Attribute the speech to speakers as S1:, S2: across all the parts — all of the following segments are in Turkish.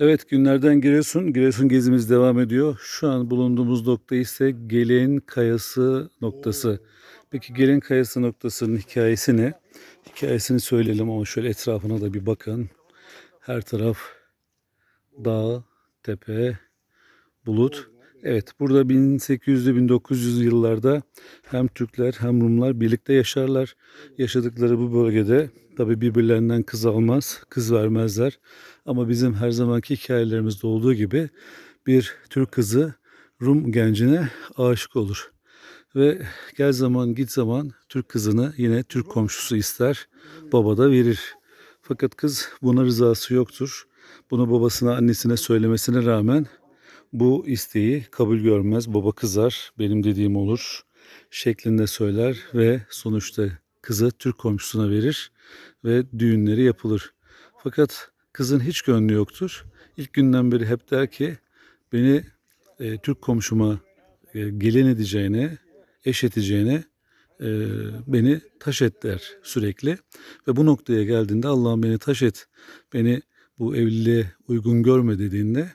S1: Evet günlerden Giresun. Giresun gezimiz devam ediyor. Şu an bulunduğumuz nokta ise Gelin Kayası noktası. Peki Gelin Kayası noktasının hikayesi ne? Hikayesini söyleyelim ama şöyle etrafına da bir bakın. Her taraf dağ, tepe, bulut. Evet burada 1800'lü 1900 yıllarda hem Türkler hem Rumlar birlikte yaşarlar. Yaşadıkları bu bölgede tabi birbirlerinden kız almaz, kız vermezler. Ama bizim her zamanki hikayelerimizde olduğu gibi bir Türk kızı Rum gencine aşık olur. Ve gel zaman git zaman Türk kızını yine Türk komşusu ister, baba da verir. Fakat kız buna rızası yoktur. Bunu babasına annesine söylemesine rağmen bu isteği kabul görmez. Baba kızar, benim dediğim olur şeklinde söyler ve sonuçta kızı Türk komşusuna verir ve düğünleri yapılır. Fakat kızın hiç gönlü yoktur. İlk günden beri hep der ki beni e, Türk komşuma e, gelin edeceğine, eş edeceğine e, beni taş et der sürekli. Ve bu noktaya geldiğinde Allah'ım beni taş et, beni bu evliliğe uygun görme dediğinde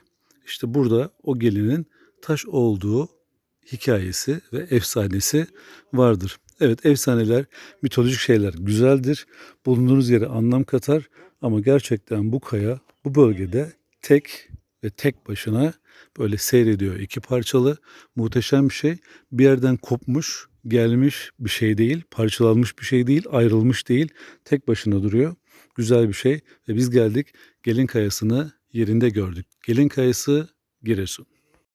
S1: işte burada o gelinin taş olduğu hikayesi ve efsanesi vardır. Evet efsaneler, mitolojik şeyler güzeldir. Bulunduğunuz yere anlam katar ama gerçekten bu kaya bu bölgede tek ve tek başına böyle seyrediyor. iki parçalı muhteşem bir şey. Bir yerden kopmuş, gelmiş bir şey değil, parçalanmış bir şey değil, ayrılmış değil. Tek başına duruyor. Güzel bir şey ve biz geldik Gelin Kayası'nı yerinde gördük. Gelin Kayası Giresun.